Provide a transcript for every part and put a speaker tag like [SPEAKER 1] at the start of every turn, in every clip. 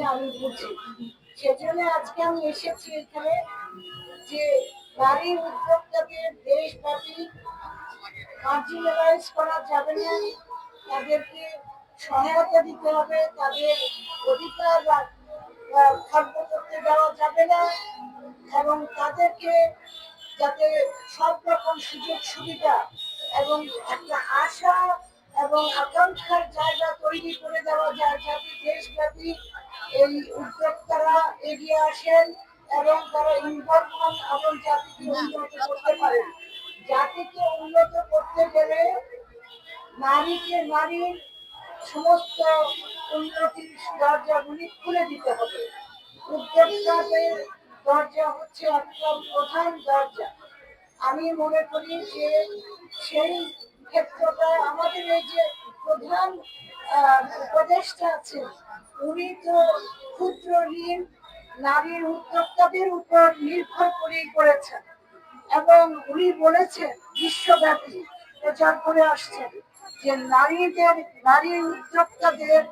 [SPEAKER 1] এটা আমি বুঝি। সেজন্য আজকে আমি এসেছি এখানে যে নারী উদ্যোক্তাদের দেশব্যাপী মার্জিনালাইজ করা যাবে না। তাদেরকে সহায়তা দিতে হবে, তাদের অধিকার খর্ব করতে দেওয়া যাবে না এবং তাদেরকে যাতে সব রকম সুযোগ সুবিধা এবং একটা আশা এবং আকাঙ্ক্ষার জায়গা তৈরি করে দেওয়া যায়, যাতে দেশব্যাপী এই উদ্যোক্তারা এগিয়ে আসেন এবং তারা ইনভলভ হন জাতিকে উন্নত করতে পারেন। জাতিকে উন্নত করতে গেলে নারীকে নারীর সমস্ত উন্নতির দরজাগুলি খুলে দিতে হবে। উদ্যোক্তাদের দরজা হচ্ছে একটা প্রধান দরজা। আমি মনে করি যে সেই ক্ষেত্রটা আমাদের এই যে প্রধান উপদেষ্টা আছেন। উনি তো ক্ষুদ্র ঋণ, নারীর উদ্যোক্তাদের উপর নির্ভর করেই করেছেন। এবং উনি বলেছেন, বিশ্বব্যাপী প্রচার করে আসছেন যে নারীদের, নারী উদ্যোক্তাদের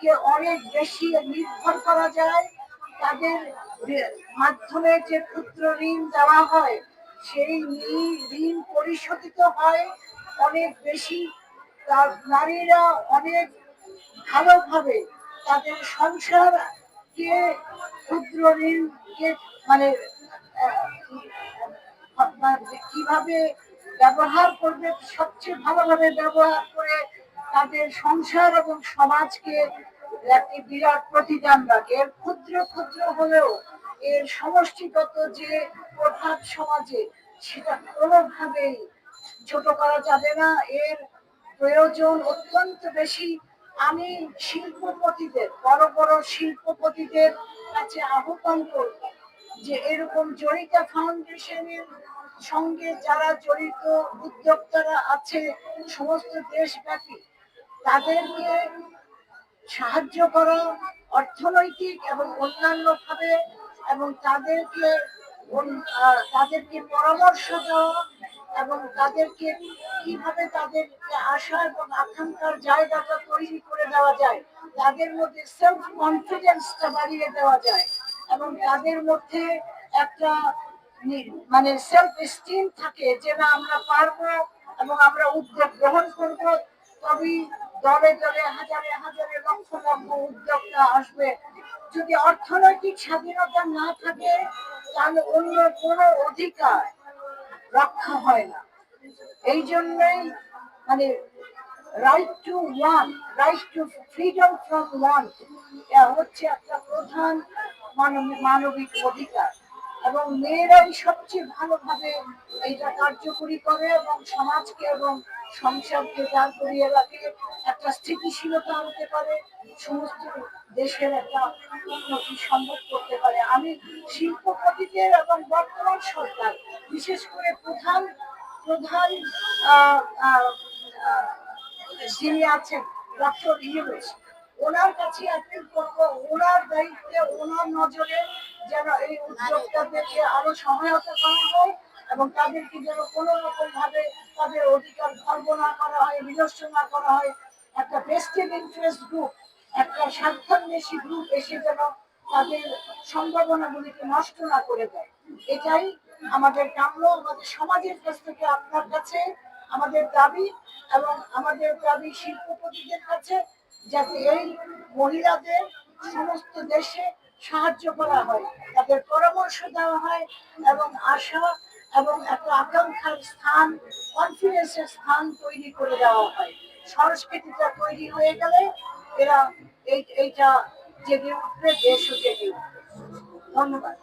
[SPEAKER 1] কে অনেক বেশি নির্ভর করা যায়। তাদের মাধ্যমে যে ক্ষুদ্র ঋণ দেওয়া হয়, সেই ঋণ- ঋণ পরিশোধিত হয়। অনেক বেশি, তার নারীরা অনেক ভালোভাবে তাদের সংসার কে ক্ষুদ্র ঋণ কে মানে কীভাবে ব্যবহার করবে, সবচেয়ে ভালোভাবে ব্যবহার করে তাদের সংসার এবং সমাজকে একটি বিরাট প্রতিদান রাখে। এর ক্ষুদ্র ক্ষুদ্র হলেও এর সমষ্টিগত যে প্রভাব সমাজে, সেটা কোনোভাবেই ছোট করা যাবে না। এর প্রয়োজন অত্যন্ত বেশি। আমি শিল্পপতিদের, বড় বড় শিল্পপতিদের কাছে আহ্বান করব যে এরকম জড়িতা ফাউন্ডেশনের সঙ্গে যারা জড়িত উদ্যোক্তারা আছে, সমস্ত দেশব্যাপী, তাদেরকে সাহায্য করা অর্থনৈতিক এবং অন্যান্য ভাবে এবং তাদেরকে তাদেরকে পরামর্শ দেওয়া এবং তাদেরকে কীভাবে তাদের আশা এবং আকাঙ্ক্ষার জায়গাটা তৈরি করে দেওয়া যায়, তাদের মধ্যে সেলফ কনফিডেন্সটা বাড়িয়ে দেওয়া যায় এবং তাদের মধ্যে একটা মানে সেলফ এস্টিম থাকে যে না, আমরা পারব এবং আমরা উদ্যোগ গ্রহণ করব। তবেই দলে দলে হাজারে হাজারে লক্ষ লক্ষ উদ্যোক্তা আসবে। যদি অর্থনৈতিক স্বাধীনতা না থাকে, তাহলে অন্য কোনো অধিকার রক্ষা হয় না। এই জন্যই মানে right to one right to freedom from one হচ্ছে একটা প্রধান মানব- মানবিক অধিকার। এবং মেয়েরাই সবচেয়ে ভালোভাবে এটা কার্যকরী করে এবং সমাজকে এবং সংসারকে দাঁড় করিয়ে রাখে, একটা স্থিতিশীলতা আনতে পারে, সমস্ত দেশের একটা উন্নতি সম্ভব করতে পারে। আমি শিল্পপতিদের এবং বর্তমান সরকার, বিশেষ করে প্রধান প্রধান যিনি আছেন, ডক্টর ইউনুস, ওনার কাছে আপিল করব, ওনার দায়িত্বে, ওনার নজরে যেন এই উদ্যোক্তাদেরকে আরও সহায়তা করা হয় এবং তাদেরকে যেন কোনো রকম ভাবে তাদের অধিকার খর্ব না করা হয়, বিনষ্ট না করা হয়। একটা বেস্টেড ইন্টারেস্ট গ্রুপ একটা স্বার্থান্বেষী গ্রুপ এসে যেন তাদের সম্ভাবনাগুলিকে নষ্ট না করে দেয়। এটাই আমাদের কাম্য, আমাদের সমাজের কাছ থেকে আপনার কাছে, আমাদের দাবি এবং আমাদের দাবি শিল্পপতিদের কাছে যাতে এই মহিলাদের সমস্ত দেশে সাহায্য করা হয়, তাদের পরামর্শ দেওয়া হয় এবং আশা এবং একটা আকাঙ্ক্ষার স্থান কনফিডেন্সের স্থান তৈরি করে দেওয়া হয়। সংস্কৃতিটা তৈরি হয়ে গেলে এরা এই এইটা জেগে উঠবে দেশও জেগে উঠবে। ধন্যবাদ।